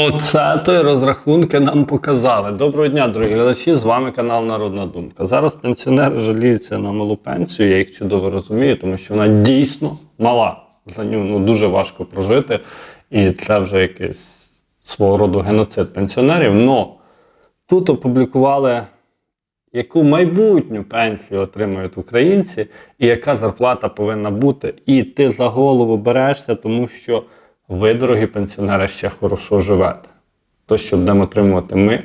Оце то й розрахунки нам показали. Доброго дня, дорогі глядачі. З вами канал Народна Думка. Зараз пенсіонери жаліються на малу пенсію. Я їх чудово розумію, тому що вона дійсно мала. За нього ну, дуже важко прожити. І це вже якийсь свого роду геноцид пенсіонерів. Но тут опублікували, яку майбутню пенсію отримують українці, і яка зарплата повинна бути. І ти за голову берешся, тому що ви, дорогі пенсіонери, ще хорошо живете. То, що будемо отримувати ми,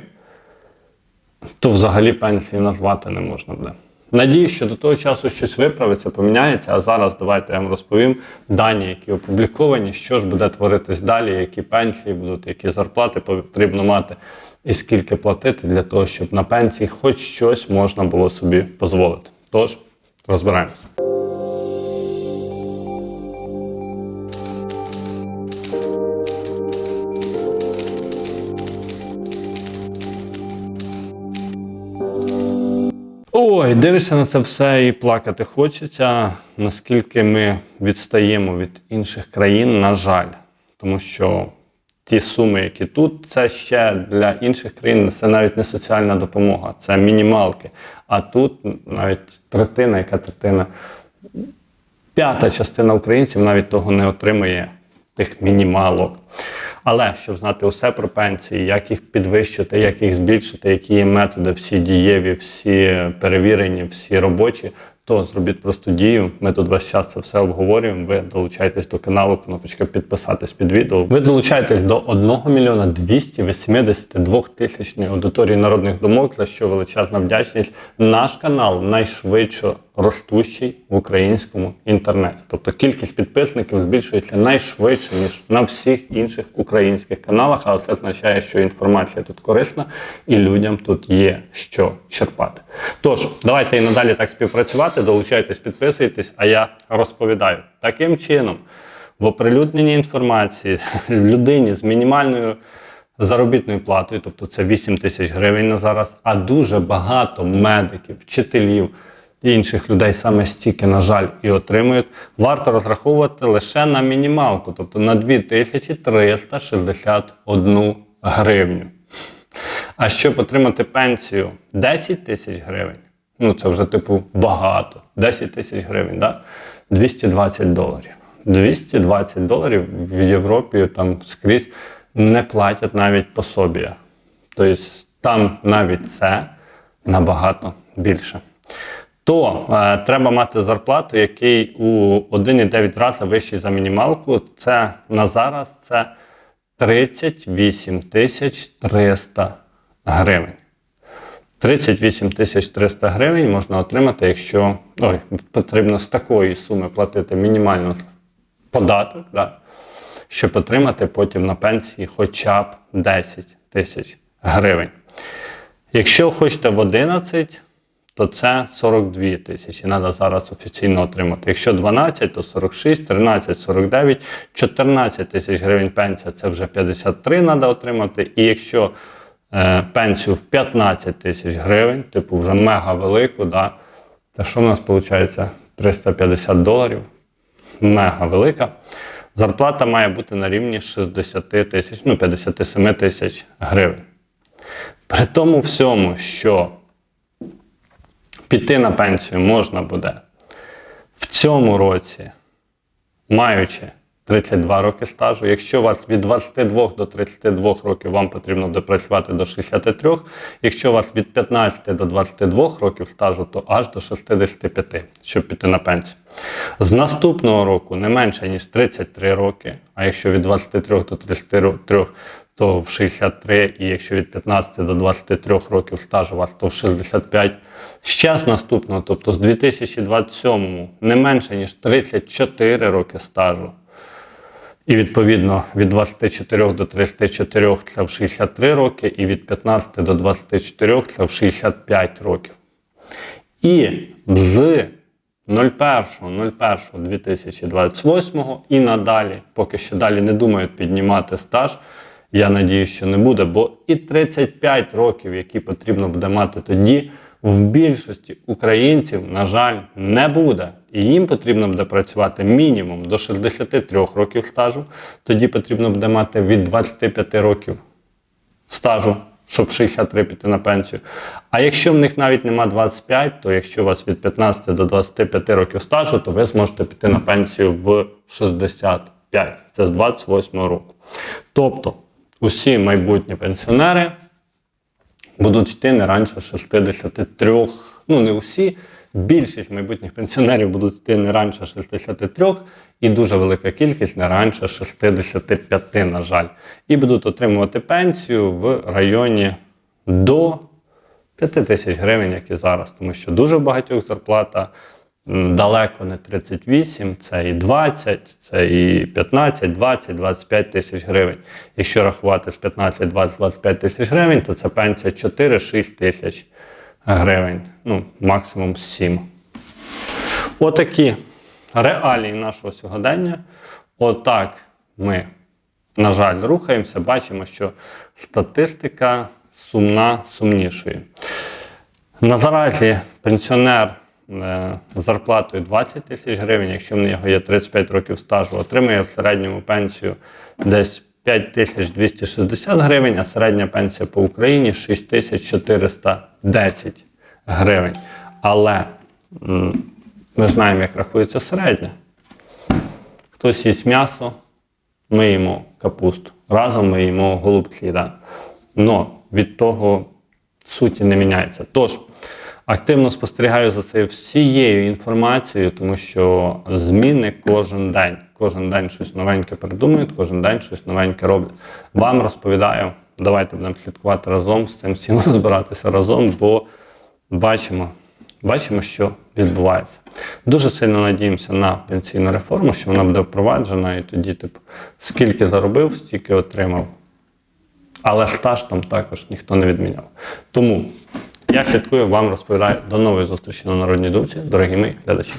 то взагалі пенсії назвати не можна буде. Надію, що до того часу щось виправиться, поміняється. А зараз давайте я вам розповім дані, які опубліковані, що ж буде творитись далі, які пенсії будуть, які зарплати потрібно мати, і скільки платити для того, щоб на пенсії хоч щось можна було собі дозволити. Тож, розбираємося. Ой, дивишся на це все і плакати хочеться, наскільки ми відстаємо від інших країн, на жаль. Тому що ті суми, які тут, це ще для інших країн це навіть не соціальна допомога, це мінімалки. А тут навіть третина, яка третина, п'ята частина українців навіть того не отримує тих мінімалок. Але щоб знати усе про пенсії, як їх підвищити, як їх збільшити, які є методи, всі дієві, всі перевірені, всі робочі, то зробіть просто дію. Ми тут весь час це все обговорюємо. Ви долучаєтесь до каналу, кнопочка підписатись під відео. Ви долучаєтесь до 1 мільйона 282 тисячної аудиторії народних думок, за що величезна вдячність. Наш канал найшвидше ростущий в українському інтернеті. Тобто кількість підписників збільшується найшвидше, ніж на всіх інших українських каналах. А це означає, що інформація тут корисна і людям тут є що черпати. Тож, давайте і надалі так співпрацювати. Долучайтесь, підписуйтесь, а я розповідаю. Таким чином, в оприлюдненій інформації людині з мінімальною заробітною платою, тобто це 8 тисяч гривень на зараз, а дуже багато медиків, вчителів інших людей саме стільки, на жаль, і отримують, варто розраховувати лише на мінімалку, тобто на 2361 гривню. А щоб отримати пенсію 10 тисяч гривень, ну це вже типу багато, 10 тисяч гривень, да? 220 доларів. 220 доларів в Європі там скрізь не платять навіть пособія. Тобто там навіть це набагато більше. То е, треба мати зарплату, який у 1,9 рази вищий за мінімалку. Це на зараз це 38 тисяч 300 гривень. 38 тисяч 300 гривень можна отримати, якщо ой, потрібно з такої суми платити мінімально податок, да, щоб отримати потім на пенсії хоча б 10 тисяч гривень. Якщо хочете в 11, то це 42 тисячі. Треба зараз офіційно отримати. Якщо 12, то 46, 13, 49, 14 тисяч гривень пенсія це вже 53 треба отримати. І якщо е, пенсію в 15 тисяч гривень, типу вже мега велику, да, то що в нас виходить? 350 доларів. Мега велика. Зарплата має бути на рівні 60 тисяч, ну 57 тисяч гривень. При тому всьому, що піти на пенсію можна буде в цьому році, маючи 32 роки стажу. Якщо у вас від 22 до 32 років вам потрібно буде працювати до 63, якщо у вас від 15 до 22 років стажу, то аж до 65, щоб піти на пенсію. З наступного року не менше, ніж 33 роки, а якщо від 23 до 33, то в 63, і якщо від 15 до 23 років стажу у вас, то в 65. Ще з наступного, тобто з 2027 не менше, ніж 34 роки стажу. І відповідно від 24 до 34 це в 63 роки, і від 15 до 24 це в 65 років. І з 01.01.2028 і надалі, поки що далі не думають піднімати стаж, я надію, що не буде, бо і 35 років, які потрібно буде мати тоді, в більшості українців, на жаль, не буде. І їм потрібно буде працювати мінімум до 63 років стажу. Тоді потрібно буде мати від 25 років стажу, щоб 63 піти на пенсію. А якщо в них навіть нема 25, то якщо у вас від 15 до 25 років стажу, то ви зможете піти на пенсію в 65. Це з 28 року. Тобто усі майбутні пенсіонери будуть йти не раніше 63, ну не усі, більшість майбутніх пенсіонерів будуть йти не раніше 63 і дуже велика кількість не раніше 65, на жаль. І будуть отримувати пенсію в районі до 5 тисяч гривень, як і зараз, тому що дуже багатьох зарплата далеко не 38, це і 20, це і 15, 20, 25 тисяч гривень. Якщо рахувати з 15, 20, 25 тисяч гривень, то це пенсія 4-6 тисяч гривень, ну, максимум 7. Отакі реалії нашого сьогодення. Отак ми, на жаль, рухаємося, бачимо, що статистика сумна сумнішою. Наразі пенсіонер зарплатою 20 тисяч гривень, якщо в нього є 35 років стажу, отримує в середньому пенсію десь 5260 гривень, а середня пенсія по Україні 6410 гривень. Але ми знаємо, як рахується середня. Хтось їсть м'ясо, ми їмо капусту. Разом ми їмо голубці. Да? Від того суті не міняється. Тож, активно спостерігаю за цією всією інформацією, тому що зміни кожен день. Кожен день щось новеньке придумують, кожен день щось новеньке роблять. Вам розповідаю, давайте будемо слідкувати разом з цим всім розбиратися разом, бо бачимо, бачимо, що відбувається. Дуже сильно надіємося на пенсійну реформу, що вона буде впроваджена, і тоді, типу, скільки заробив, стільки отримав. Але стаж там також ніхто не відміняв. Тому я Святкую вам розповідаю. До нової зустрічі на Народній думці, дорогі мої глядачі.